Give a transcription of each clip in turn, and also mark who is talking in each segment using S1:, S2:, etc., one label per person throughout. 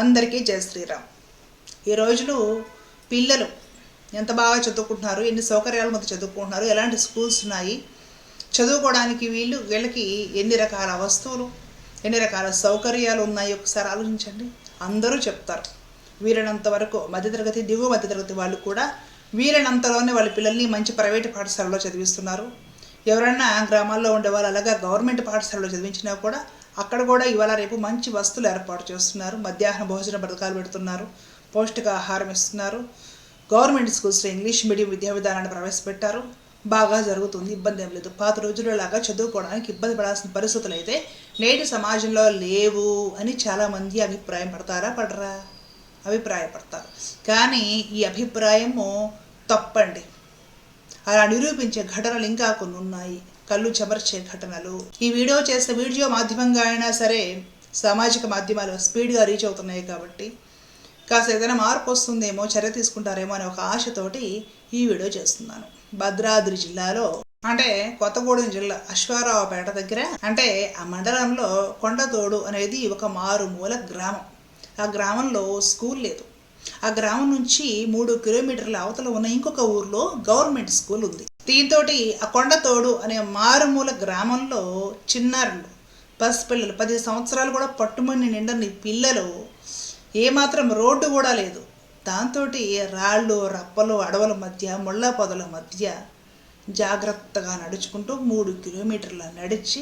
S1: అందరికీ జయ శ్రీరామ్. ఈ రోజులు పిల్లలు ఎంత బాగా చదువుకుంటున్నారు ఎన్ని సౌకర్యాల మధ్య చదువుకుంటున్నారు ఎలాంటి స్కూల్స్ ఉన్నాయి చదువుకోవడానికి వీళ్ళు వీళ్ళకి ఎన్ని రకాల వస్తువులు ఎన్ని రకాల సౌకర్యాలు ఉన్నాయి ఒకసారి ఆలోచించండి. అందరూ చెప్తారు. వీలైనంత వరకు మధ్యతరగతి దిగువ మధ్యతరగతి వాళ్ళు కూడా వీలైనంతలోనే వాళ్ళ పిల్లల్ని మంచి ప్రైవేట్ పాఠశాలలో చదివిస్తున్నారు. ఎవరైనా గ్రామాల్లో ఉండేవాళ్ళు అలాగా గవర్నమెంట్ పాఠశాలలో చదివించినా కూడా అక్కడ కూడా ఇవాళ రేపు మంచి వస్తువులు ఏర్పాటు చేస్తున్నారు. మధ్యాహ్న భోజన పథకాలు పెడుతున్నారు. పౌష్టికాహారం ఇస్తున్నారు. గవర్నమెంట్ స్కూల్స్లో ఇంగ్లీష్ మీడియం విద్యా విధానాన్ని ప్రవేశపెట్టారు. బాగా జరుగుతుంది. ఇబ్బంది ఏం లేదు. పాత రోజుల్లో లాగా చదువుకోవడానికి ఇబ్బంది పడాల్సిన పరిస్థితులు అయితే నేటి సమాజంలో లేవు అని చాలామంది అభిప్రాయం పడతారా? పడరా? అభిప్రాయపడతారు. కానీ ఈ అభిప్రాయము తప్పండి. అలా నిరూపించే ఘటనలు ఇంకా కొన్ని ఉన్నాయి. కళ్ళు చెమర్చే ఘటనలు. ఈ వీడియో చేసిన వీడియో మాధ్యమంగా అయినా సరే సామాజిక మాధ్యమాలు స్పీడ్గా రీచ్ అవుతున్నాయి కాబట్టి కాస్త ఏదైనా మార్పు వస్తుందేమో చర్య తీసుకుంటారేమో అనే ఒక ఆశతోటి ఈ వీడియో చేస్తున్నాను. భద్రాద్రి జిల్లాలో అంటే కొత్తగూడెం జిల్లా అశ్వారావుపేట దగ్గర అంటే ఆ మండలంలో కొండతోడు అనేది ఒక మారుమూల గ్రామం. ఆ గ్రామంలో స్కూల్ లేదు. ఆ గ్రామం నుంచి మూడు కిలోమీటర్ల అవతల ఉన్న ఇంకొక ఊర్లో గవర్నమెంట్ స్కూల్ ఉంది. దీంతో ఆ కొండతోడు అనే మారుమూల గ్రామంలో చిన్నారులు పసిపిల్లలు పది సంవత్సరాలు కూడా పట్టుమని నిండని పిల్లలు ఏమాత్రం రోడ్డు కూడా లేదు. దాంతో రాళ్ళు రప్పలు అడవుల మధ్య ముళ్ళ పొదల మధ్య జాగ్రత్తగా నడుచుకుంటూ మూడు కిలోమీటర్ల నడిచి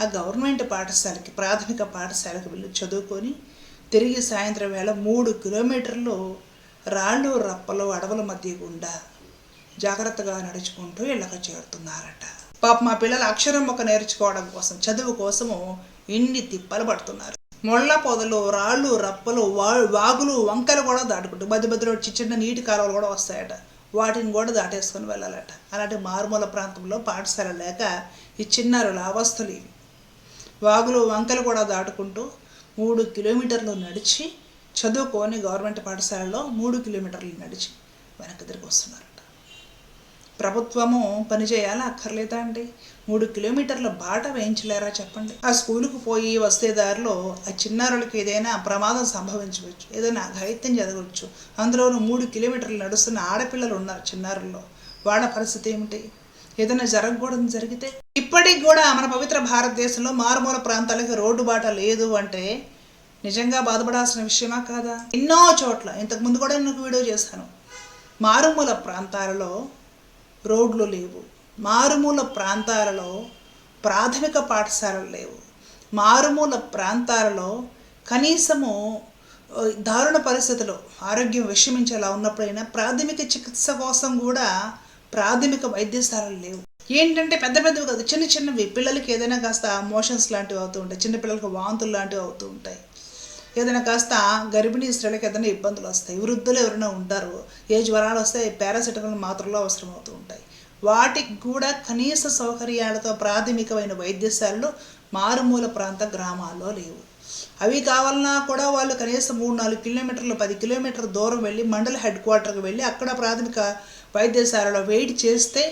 S1: ఆ గవర్నమెంట్ పాఠశాలకి ప్రాథమిక పాఠశాలకు వెళ్ళి చదువుకొని తిరిగి సాయంత్రం వేళ మూడు కిలోమీటర్లు రాళ్ళు రప్పలు అడవుల మధ్య గుండా జాగ్రత్తగా నడుచుకుంటూ ఇళ్ళక చేరుతున్నారట. పాప మా పిల్లలు అక్షరం ఒక నేర్చుకోవడం కోసం చదువు కోసము ఇన్ని తిప్పలు పడుతున్నారు. మొళ్ళ పొదలు రాళ్ళు రప్పలు వా వాగులు వంకలు కూడా దాటుకుంటూ మధ్య మధ్యలో చిన్న చిన్న నీటి కాలువలు కూడా వస్తాయట. వాటిని కూడా దాటేసుకొని వెళ్ళాలట. అలాంటి మారుమూల ప్రాంతంలో పాఠశాల లేక ఈ చిన్నారుల అవస్థలు ఇవి. వాగులు వంకలు కూడా దాటుకుంటూ మూడు కిలోమీటర్లు నడిచి చదువుకొని గవర్నమెంట్ పాఠశాలలో మూడు కిలోమీటర్లు నడిచి వెనక్కి తిరిగి వస్తున్నారు. ప్రభుత్వము పనిచేయాలా అక్కర్లేదా అండి? మూడు కిలోమీటర్ల బాట వేయించలేరా చెప్పండి. ఆ స్కూలుకు పోయి వస్తే దారిలో ఆ చిన్నారులకి ఏదైనా ప్రమాదం సంభవించవచ్చు. ఏదైనా అఘాయిత్యం జరగవచ్చు. అందులోనూ మూడు కిలోమీటర్లు నడుస్తున్న ఆడపిల్లలు ఉన్నారు చిన్నారుల్లో. వాళ్ళ పరిస్థితి ఏమిటి? ఏదైనా జరగకూడదు జరిగితే? ఇప్పటికి కూడా మన పవిత్ర భారతదేశంలో మారుమూల ప్రాంతాలకి రోడ్డు బాట లేదు అంటే నిజంగా బాధపడాల్సిన విషయమా కాదా? ఎన్నో చోట్ల ఇంతకు ముందు కూడా నేను ఒక వీడియో చేశాను. మారుమూల ప్రాంతాలలో రోడ్లు లేవు. మారుమూల ప్రాంతాలలో ప్రాథమిక పాఠశాలలు లేవు. మారుమూల ప్రాంతాలలో కనీసము దారుణ పరిస్థితులు ఆరోగ్యం విషమించేలా ఉన్నప్పుడైనా ప్రాథమిక చికిత్స కోసం కూడా ప్రాథమిక వైద్యశాలలు లేవు. ఏంటంటే పెద్ద పెద్దవి కాదు చిన్న చిన్నవి. పిల్లలకి ఏదైనా కాస్త మోషన్స్ లాంటివి అవుతూ ఉంటాయి. చిన్నపిల్లలకి వాంతులు లాంటివి అవుతూ ఉంటాయి. ఏదైనా కాస్త గర్భిణీ స్త్రీలకు ఏదైనా ఇబ్బందులు వస్తాయి వృద్ధులు ఎవరైనా ఉంటారు ఏ జ్వరాలు వస్తే పారాసిటమాల్ మాత్రలు అవసరం అవుతూ ఉంటాయి. వాటికి కూడా కనీస సౌకర్యాలతో ప్రాథమికమైన వైద్యశాలలు మారుమూల ప్రాంత గ్రామాల్లో లేవు. అవి కావాలన్నా కూడా వాళ్ళు కనీసం మూడు నాలుగు కిలోమీటర్లు పది కిలోమీటర్ల దూరం వెళ్ళి మండల హెడ్ క్వార్టర్కి వెళ్ళి అక్కడ ప్రాథమిక వైద్యశాలలో వెయిట్ చేస్తే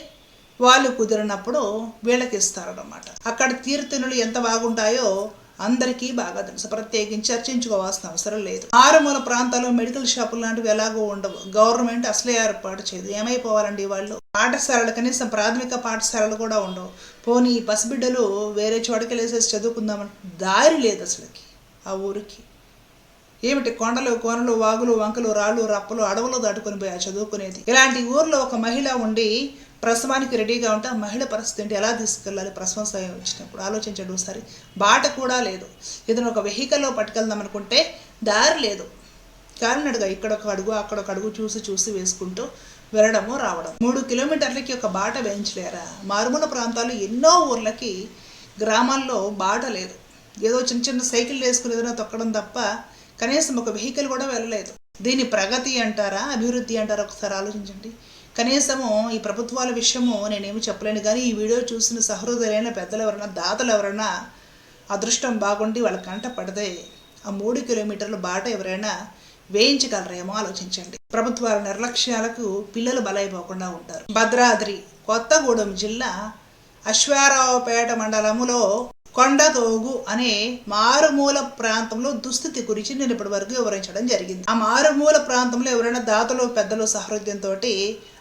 S1: వాళ్ళు కుదిరినప్పుడు వీళ్ళకి ఇస్తారనమాట అక్కడ తీరుతెనులు ఎంత బాగుంటాయో అందరికీ బాగా తెలుసు. ప్రత్యేకించి చర్చించుకోవాల్సిన అవసరం లేదు. ఆరుమూల ప్రాంతాల్లో మెడికల్ షాపులు లాంటివి ఎలాగో ఉండవు. గవర్నమెంట్ అసలే ఏర్పాటు చేయదు. ఏమైపోవాలండి వాళ్ళు? పాఠశాలలు కనీసం ప్రాథమిక పాఠశాలలు కూడా ఉండవు. పోనీ పసిబిడ్డలు వేరే చోటకి వెళ్ళేసేసి చదువుకుందామని దారి లేదు అసలుకి. ఆ ఊరికి. ఏమిటి కొండలు కోనలు వాగులు వంకలు రాళ్ళు రప్పలు అడవులు దాటుకొని పోయి ఆ చదువుకునేది. ఇలాంటి ఊర్లో ఒక మహిళ ఉండి ప్రసవానికి రెడీగా ఉంటే ఆ మహిళ పరిస్థితి ఏంటి? ఎలా తీసుకెళ్ళాలి ప్రసవం సమయం వచ్చినప్పుడు? ఆలోచించండి ఒకసారి. బాట కూడా లేదు. ఏదైనా ఒక వెహికల్లో పట్టుకెళ్దాం అనుకుంటే దారి లేదు. కాలినడుగా ఇక్కడ ఒక అడుగు అక్కడ ఒక అడుగు చూసి చూసి వేసుకుంటూ వెళ్ళడము రావడం మూడు కిలోమీటర్లకి ఒక బాట వేయించలేరా? మారుమూల ప్రాంతాలు ఎన్నో ఊర్లకి గ్రామాల్లో బాట లేదు. ఏదో చిన్న చిన్న సైకిల్ వేసుకుని ఏదైనా తొక్కడం తప్ప కనీసం ఒక వెహికల్ కూడా వెళ్ళలేదు. దీని ప్రగతి అంటారా అభివృద్ధి అంటారా ఒకసారి ఆలోచించండి. కనీసము ఈ ప్రభుత్వాల విషయము నేనేమి చెప్పలేను కానీ ఈ వీడియో చూసిన సహృదయులైన పెద్దలు ఎవరైనా దాతలు ఎవరైనా అదృష్టం బాగుండి వాళ్ళ కంట పడితే ఆ మూడు కిలోమీటర్ల బాట ఎవరైనా వేయించగలరేమో ఆలోచించండి. ప్రభుత్వాల నిర్లక్ష్యాలకు పిల్లలు బలైపోకుండా ఉంటారు. భద్రాద్రి కొత్తగూడెం జిల్లా అశ్వారావుపేట మండలములో కొండతోగు అనే మారుమూల ప్రాంతంలో దుస్థితి గురించి నేను ఇప్పటి వరకు వివరించడం జరిగింది. ఆ మారుమూల ప్రాంతంలో ఎవరైనా దాతలు పెద్దలు సహృదయంతో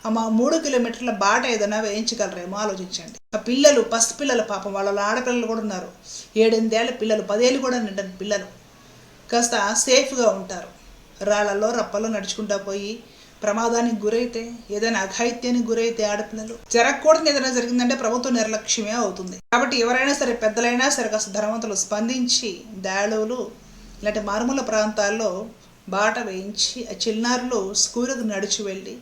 S1: ఆ మా మూడు కిలోమీటర్ల బాట ఏదైనా వేయించగలరేమో ఆలోచించండి. ఆ పిల్లలు పసిపిల్లలు పాపం వాళ్ళ ఆడపిల్లలు కూడా ఉన్నారు. ఏడెనిమిదేళ్ళ పిల్లలు పదేళ్ళు కూడా నిండని పిల్లలు. కాస్త సేఫ్గా ఉంటారు. రాళ్ళల్లో రప్పల్లో నడుచుకుంటా పోయి ప్రమాదానికి గురైతే ఏదైనా అఘాయిత్యానికి గురైతే ఆడపిల్లలు జరగకూడదు ఏదైనా జరిగిందంటే ప్రభుత్వ నిర్లక్ష్యమే అవుతుంది. కాబట్టి ఎవరైనా సరే పెద్దలైనా సరే కాస్త ధనవంతులు స్పందించి దాడులు ఇలాంటి మారుమూల ప్రాంతాల్లో బాట వేయించి ఆ చిన్నారులు స్కూలుకు నడిచి వెళ్ళి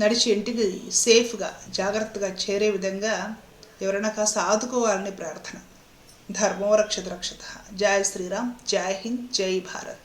S1: నడిచి ఇంటికి సేఫ్గా జాగ్రత్తగా చేరే విధంగా ఎవరైనా కాస్త ఆదుకోవాలని ప్రార్థన. ధర్మో రక్షత రక్షత. జై శ్రీరామ్. జై హింద్. జై భారత్.